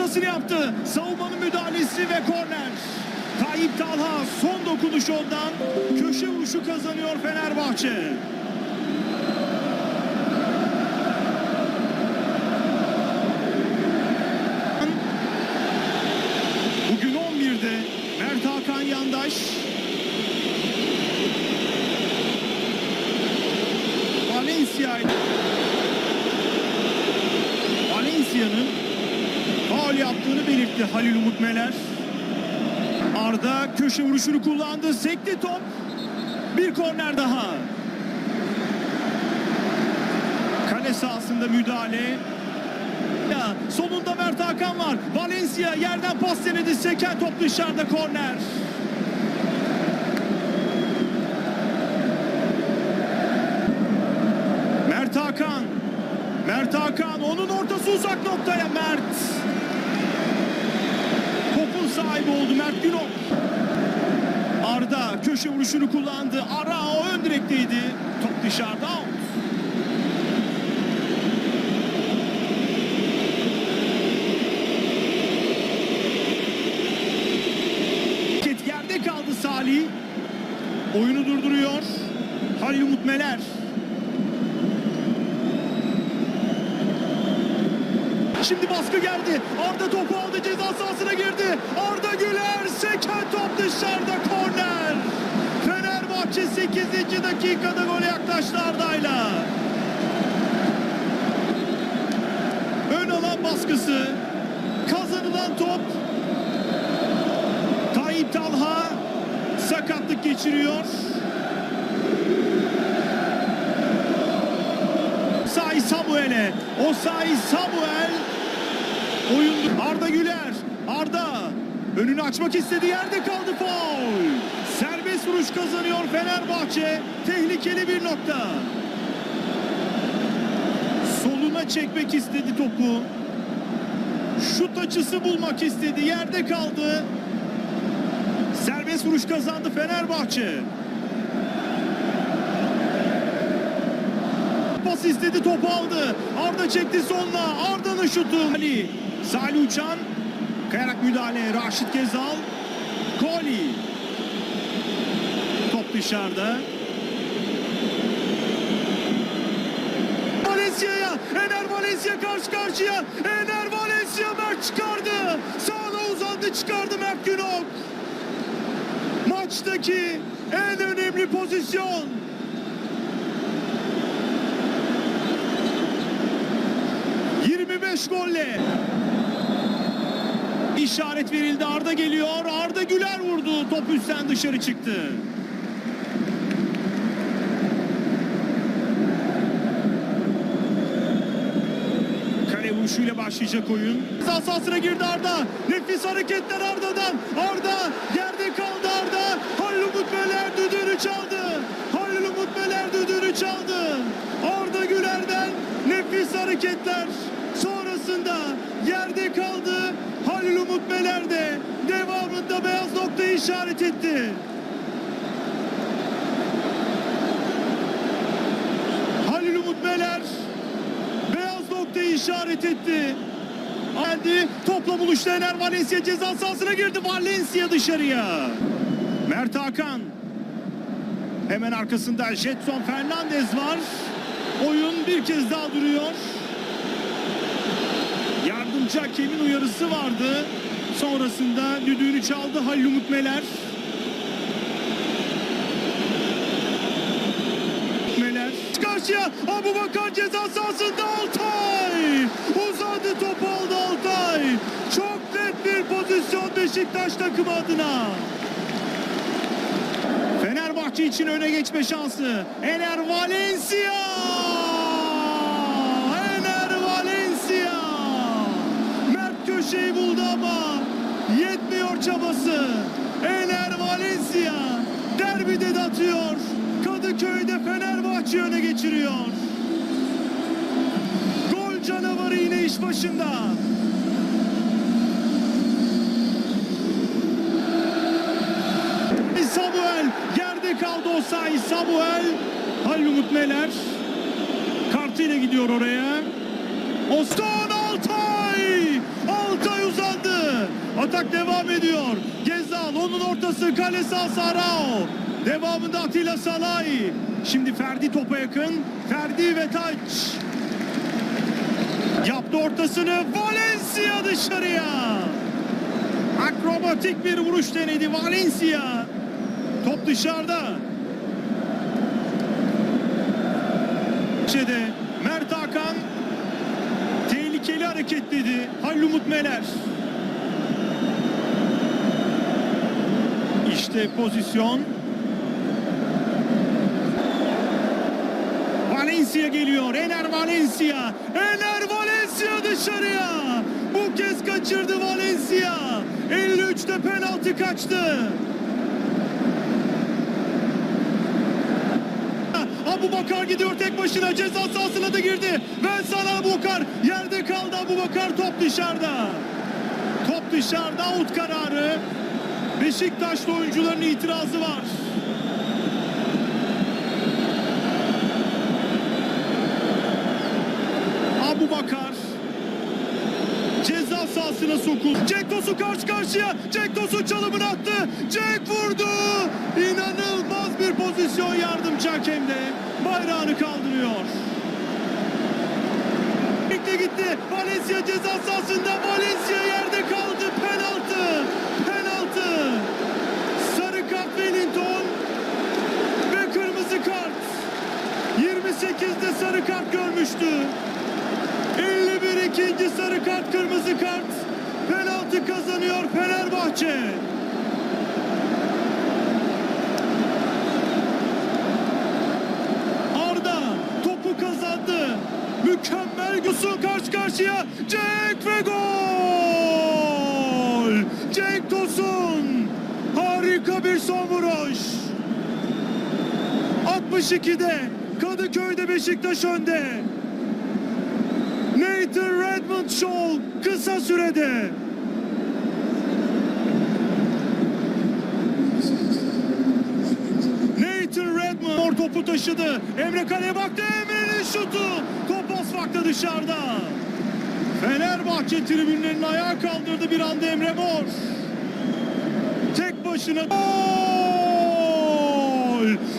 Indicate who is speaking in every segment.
Speaker 1: ortasını yaptı. Savunmanın müdahalesi ve korner. Tayyip Talha son dokunuş ondan. Köşe vuruşu kazanıyor Fenerbahçe. Bugün 11'de Mert Hakan Yandaş. Valencia ile Valencia'nın faul yaptığını belirtti Halil Umut Meler. Arda köşe vuruşunu kullandı. Sekti top. Bir korner daha. Kale sahasında müdahale. Ya, sonunda Mert Hakan var. Valencia yerden pas denedi. Seken top dışarıda korner. Mert Hakan. Mert Hakan onun ortası uzak noktaya Mert. Sahibi oldu Mert Günok. Arda köşe vuruşunu kullandı. Arao ön direkteydi. Top dışarıda out. Yerde kaldı Salih. Oyunu durduruyor. Halil Umut Meler. Şimdi baskı geldi. Arda topu aldı ceza sahasına girdi. Arda Güler seken top dışarıda korner. Fenerbahçe 8. dakikada gole yaklaştı Arda'yla. Ön alan baskısı. Kazanılan top. Tayyip Talha sakatlık geçiriyor. Samuel'e. Osay Samuel. Oyun Arda Güler. Arda önünü açmak istedi yerde kaldı faul. Serbest vuruş kazanıyor Fenerbahçe. Tehlikeli bir nokta. Soluna çekmek istedi topu. Şut açısı bulmak istedi. Yerde kaldı. Serbest vuruş kazandı Fenerbahçe. Pas istedi topu aldı. Arda çekti sonuna. Arda'nın şutu. Ali. Salih Uçan. Kayarak müdahale. Raşit Gezal. Koli. Top dışarıda. Valencia'ya. Ener Valencia karşı karşıya. Ener Valencia Mert çıkardı. Sağına uzandı çıkardı Mert Günok. Maçtaki en önemli pozisyon. ...25 golle... ...işaret verildi Arda geliyor... ...Arda Güler vurdu... ...top üstten dışarı çıktı... Kale vuruşuyla başlayacak oyun. Ceza sahasına girdi Arda. Nefis hareketler Arda'dan. Arda yerde kaldı Arda. Halil Umut Meler düdüğünü çaldı. Halil Umut Meler düdüğünü çaldı. Arda Güler'den nefis hareketler. Sonrasında yerde kaldı. Halil Umut Meler de devamında beyaz noktayı işaret etti. Halil Umut Meler beyaz noktayı işaret etti. Geldi topla buluştu Ener Valencia ceza sahasına girdi. Valencia dışarıya. Mert Hakan. Hemen arkasında Jetson Fernandez var. Oyun bir kez daha duruyor. Yardımcı hakemin uyarısı vardı. Sonrasında düdüğünü çaldı Halil Umut Meler. Meler. Karşıya Abu Bakar ceza sahasında Altay. Uzadı topu aldı Altay. Çok net bir pozisyon Beşiktaş takımı adına. Fenerbahçe için öne geçme şansı. Ener Valencia. Ener Valencia. Mert köşeyi buldu ama yetmiyor çabası. Ener Valencia derbide de atıyor. Kadıköy'de Fenerbahçe öne geçiriyor. Gol canavarı yine iş başında. Samuel yerde kaldı Osay Samuel. Halil Umut Meler kartıyla gidiyor oraya. Ostan Altay! Altay uzandı. Atak devam ediyor. Gezal onun ortası kale sağ Sarao. Devamında Atilla Salay. Şimdi Ferdi topa yakın. Ferdi ve taç. Yaptı ortasını Valencia dışarıya. Akrobatik bir vuruş denedi Valencia. Top dışarıda. Şeyde Mert Hakan tehlikeli hareketledi. Hallumut Meler. İşte pozisyon. Valencia geliyor. Ener Valencia. Ener Valencia dışarıya. Bu kez kaçırdı Valencia. 53'te penaltı kaçtı. Abu Bakar gidiyor tek başına ceza sahasına da girdi. Ben sana Abu Bakar yerde kaldı Abu Bakar top dışarıda. Top dışarıda out kararı. Beşiktaşlı oyuncuların itirazı var. Abu Bakar ceza sahasına sokuldu. Cenk Tosun karşı karşıya. Cenk Tosun çalımını attı. Cenk vurdu. İnanılmaz bir pozisyon yardımcı hakemde. Bayrağını kaldırıyor. Gitti gitti. Valencia ceza sahasında. Valencia yerde kaldı. Penaltı. Penaltı. Sarı kart Wellington ve kırmızı kart. 28'de sarı kart görmüştü. 51 ikinci sarı kart kırmızı kart. Penaltı kazanıyor Fenerbahçe. Arda topu kazandı. Mükemmel Gusu karşı karşıya. Cenk ve gol. Cenk Tosun. Harika bir son vuruş. 62'de Kadıköy'de Beşiktaş önde. Nathan Redmond Show kısa sürede. Nathan Redmond topu taşıdı. Emre kaleye baktı. Emre'nin şutu. Top Osvak'ta dışarıda. Fenerbahçe tribünlerinin ayağa kaldırdı bir anda Emre Mor. Tek başına gol!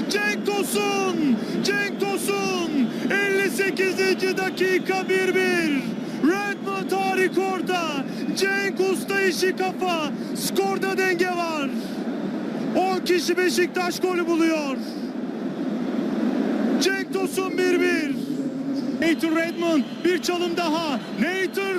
Speaker 1: Cenk Tosun! Cenk Tosun! 58. dakika 1-1. Redmond Tarık orada. Cenk Usta işi kafa. Skorda denge var. 10 kişi Beşiktaş golü buluyor. Cenk Tosun 1-1. Nathan Redmond bir çalım daha. Nathan